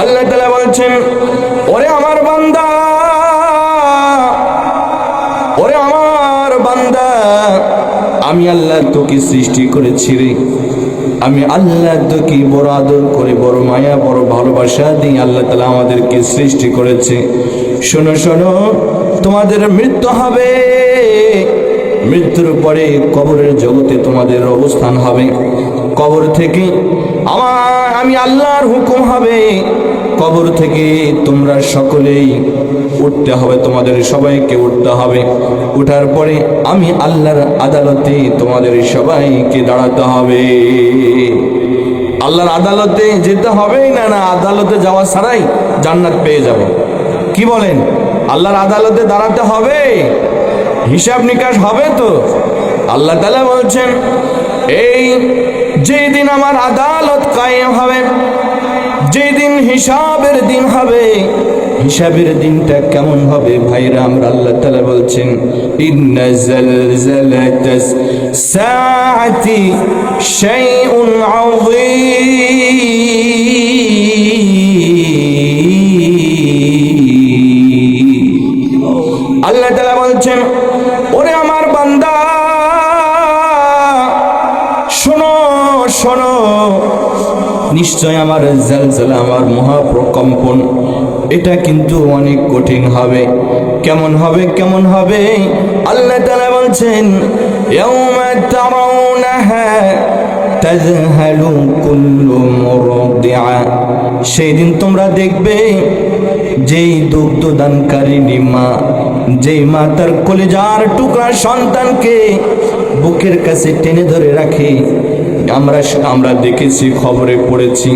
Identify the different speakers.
Speaker 1: আল্লাহ তালা বলছেন, ওরে আমার বান্দা, ওরে আমার বান্দা, আমি আল্লাহ তোকে সৃষ্টি করেছি রে। আমি আল্লাহ তোকে বড় আদর করে, বড় মায়া, বড় ভালোবাসা দিয়ে আল্লাহ তালা আমাদেরকে সৃষ্টি করেছে। শোনো শোনো, তোমাদের মৃত্যু হবে। মৃত্যুর পরে কবরের জগতে তোমাদের অবস্থান হবে। কবর থেকে আমার, আমি আল্লাহর হুকুম হবে। কবর থেকে তোমরা সকলেই উঠতে হবে, তোমাদের সবাইকে উঠতে হবে। উঠার পরে আমি আল্লাহর আদালতে তোমাদের সবাইকে দাঁড়াতে হবে। আল্লাহর আদালতে যেতে হবেই না না, আদালতে যাওয়া ছাড়াই জান্নাত পেয়ে যাব। কি বলেন? আল্লাহর আদালতে দাঁড়াতে হবে? হিসাব নিকাশ হবে তো? আল্লাহ তালা বলছেন, এই যেদিন আমার আদালত কায়েম হবে যেদিন হিসাবের দিন হবে, হিসাবের দিনটা কেমন হবে? ভাইরা, আমরা আল্লাহ তালা বলছেন আল্লাহ তালা বলছেন, ওরে শোনো। নিশ্চয় আমার জালজালা, আমার মহাপ্রকম্পন, এটা কিন্তু অনেক কঠিন হবে। কেমন হবে কেমন হবে? আল্লাহ তাআলা বলছেন সেই দিন তোমরা দেখবে, যেই দুগ্ধ দানকারিনী মা, যেই মা তার কলেজার টুকরা সন্তানকে বুকের কাছে টেনে ধরে রাখে আমরা আমরা দেখেছি খবরে পড়েছি।